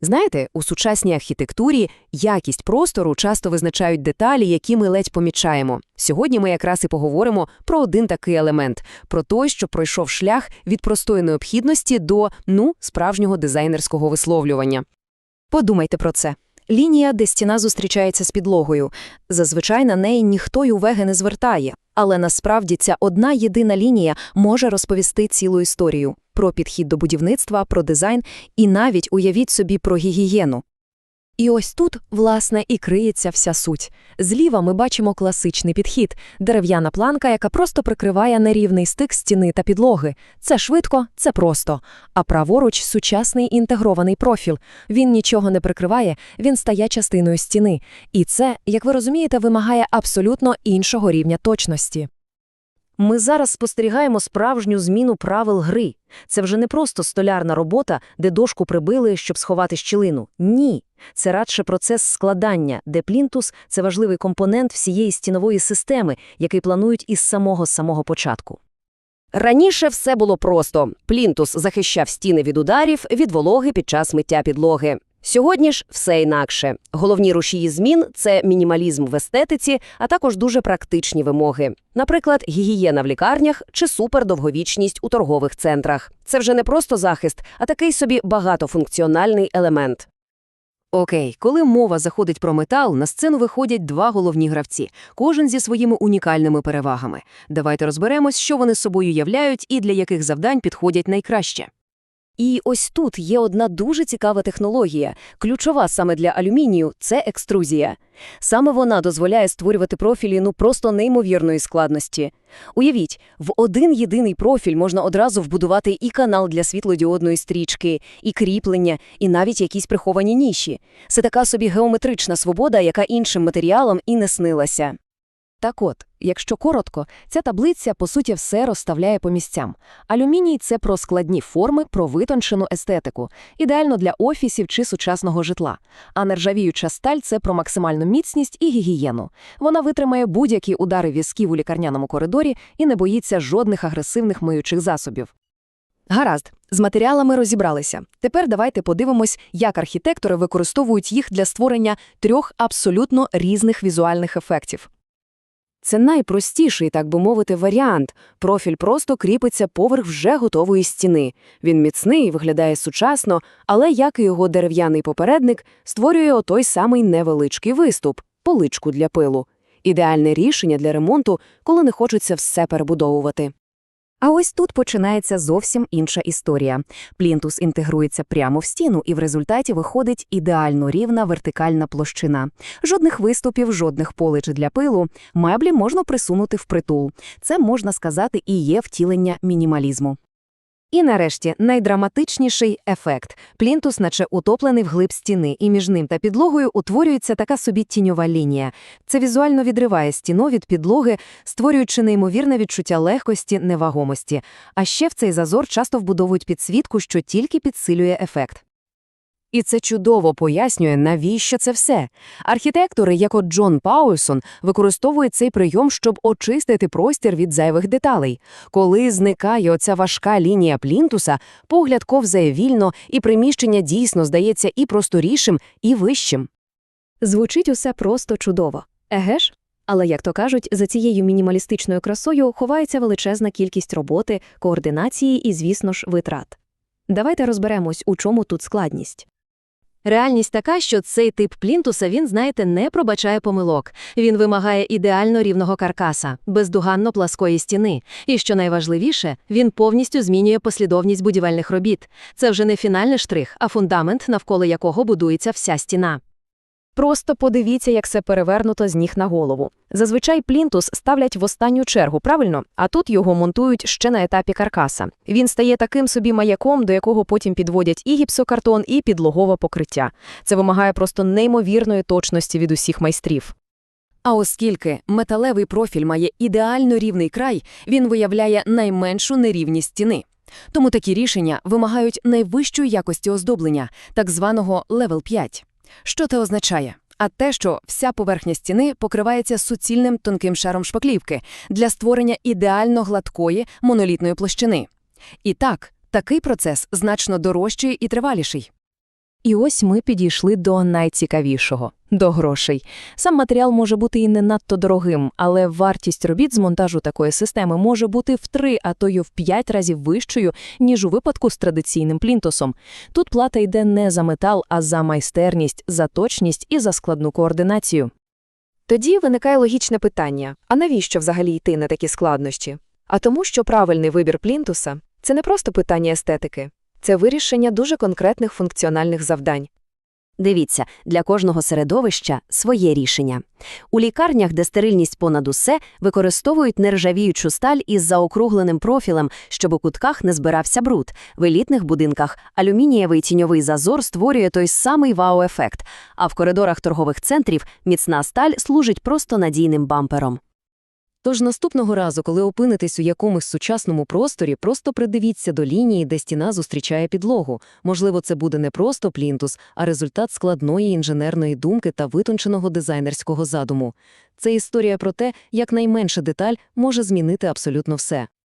Знаєте, у сучасній архітектурі якість простору часто визначають деталі, які ми ледь помічаємо. Сьогодні ми якраз і поговоримо про один такий елемент – про той, що пройшов шлях від простої необхідності до, ну, справжнього дизайнерського висловлювання. Подумайте про це. Лінія, де стіна зустрічається з підлогою. Зазвичай на неї ніхто й уваги не звертає. Але насправді ця одна єдина лінія може розповісти цілу історію про підхід до будівництва, про дизайн і навіть уявіть собі про гігієну. І ось тут, власне, і криється вся суть. Зліва ми бачимо класичний підхід – дерев'яна планка, яка просто прикриває нерівний стик стіни та підлоги. Це швидко, це просто. А праворуч – сучасний інтегрований профіль. Він нічого не прикриває, він стає частиною стіни. І це, як ви розумієте, вимагає абсолютно іншого рівня точності. Ми зараз спостерігаємо справжню зміну правил гри. Це вже не просто столярна робота, де дошку прибили, щоб сховати щілину. Ні. Це радше процес складання, де плінтус – це важливий компонент всієї стінової системи, який планують із самого-самого початку. Раніше все було просто. Плінтус захищав стіни від ударів, від вологи під час миття підлоги. Сьогодні ж все інакше. Головні рушії змін – це мінімалізм в естетиці, а також дуже практичні вимоги. Наприклад, гігієна в лікарнях чи супердовговічність у торгових центрах. Це вже не просто захист, а такий собі багатофункціональний елемент. Окей, коли мова заходить про метал, на сцену виходять два головні гравці, кожен зі своїми унікальними перевагами. Давайте розберемось, що вони собою являють і для яких завдань підходять найкраще. І ось тут є одна дуже цікава технологія, ключова саме для алюмінію – це екструзія. Саме вона дозволяє створювати профілі ну просто неймовірної складності. Уявіть, в один єдиний профіль можна одразу вбудувати і канал для світлодіодної стрічки, і кріплення, і навіть якісь приховані ніші. Це така собі геометрична свобода, яка іншим матеріалам і не снилася. Так от, якщо коротко, ця таблиця, по суті, все розставляє по місцям. Алюміній – це про складні форми, про витончену естетику, ідеально для офісів чи сучасного житла. А нержавіюча сталь – це про максимальну міцність і гігієну. Вона витримає будь-які удари візків у лікарняному коридорі і не боїться жодних агресивних миючих засобів. Гаразд, з матеріалами розібралися. Тепер давайте подивимось, як архітектори використовують їх для створення трьох абсолютно різних візуальних ефектів. Це найпростіший, так би мовити, варіант. Профіль просто кріпиться поверх вже готової стіни. Він міцний, виглядає сучасно, але, як і його дерев'яний попередник, створює отой самий невеличкий виступ поличку для пилу. Ідеальне рішення для ремонту, коли не хочеться все перебудовувати. А ось тут починається зовсім інша історія. Плінтус інтегрується прямо в стіну, і в результаті виходить ідеально рівна вертикальна площина. Жодних виступів, жодних полич для пилу. Меблі можна присунути впритул. Це, можна сказати, і є втілення мінімалізму. І нарешті найдраматичніший ефект. Плінтус, наче утоплений вглиб стіни, і між ним та підлогою утворюється така собі тіньова лінія. Це візуально відриває стіну від підлоги, створюючи неймовірне відчуття легкості, невагомості. А ще в цей зазор часто вбудовують підсвітку, що тільки підсилює ефект. І це чудово пояснює, навіщо це все. Архітектори, як от Джон Пауерсон, використовують цей прийом, щоб очистити простір від зайвих деталей. Коли зникає оця важка лінія плінтуса, погляд ковзає вільно, і приміщення дійсно здається і просторішим, і вищим. Звучить усе просто чудово. Еге ж? Але, як то кажуть, за цією мінімалістичною красою ховається величезна кількість роботи, координації і, звісно ж, витрат. Давайте розберемось, у чому тут складність. Реальність така, що цей тип плінтуса, він, знаєте, не пробачає помилок. Він вимагає ідеально рівного каркаса, бездуганно пласкої стіни. І що найважливіше, він повністю змінює послідовність будівельних робіт. Це вже не фінальний штрих, а фундамент, навколо якого будується вся стіна. Просто подивіться, як це перевернуто з ніг на голову. Зазвичай плінтус ставлять в останню чергу, правильно? А тут його монтують ще на етапі каркаса. Він стає таким собі маяком, до якого потім підводять і гіпсокартон, і підлогове покриття. Це вимагає просто неймовірної точності від усіх майстрів. А оскільки металевий профіль має ідеально рівний край, він виявляє найменшу нерівність стіни. Тому такі рішення вимагають найвищої якості оздоблення, так званого level 5. Що це означає? А те, що вся поверхня стіни покривається суцільним тонким шаром шпаклівки для створення ідеально гладкої монолітної площини. І так, такий процес значно дорожчий і триваліший. І ось ми підійшли до найцікавішого – до грошей. Сам матеріал може бути і не надто дорогим, але вартість робіт з монтажу такої системи може бути в три, а то й в п'ять разів вищою, ніж у випадку з традиційним плінтусом. Тут плата йде не за метал, а за майстерність, за точність і за складну координацію. Тоді виникає логічне питання: а навіщо взагалі йти на такі складнощі? А тому, що правильний вибір плінтуса це не просто питання естетики, це вирішення дуже конкретних функціональних завдань. Дивіться, для кожного середовища своє рішення. У лікарнях, де стерильність понад усе, використовують нержавіючу сталь із заокругленим профілем, щоб у кутках не збирався бруд. В елітних будинках алюмінієвий тіньовий зазор створює той самий вау-ефект, а в коридорах торгових центрів міцна сталь служить просто надійним бампером. Тож наступного разу, коли опинитесь у якомусь сучасному просторі, просто придивіться до лінії, де стіна зустрічає підлогу. Можливо, це буде не просто плінтус, а результат складної інженерної думки та витонченого дизайнерського задуму. Це історія про те, як найменша деталь може змінити абсолютно все.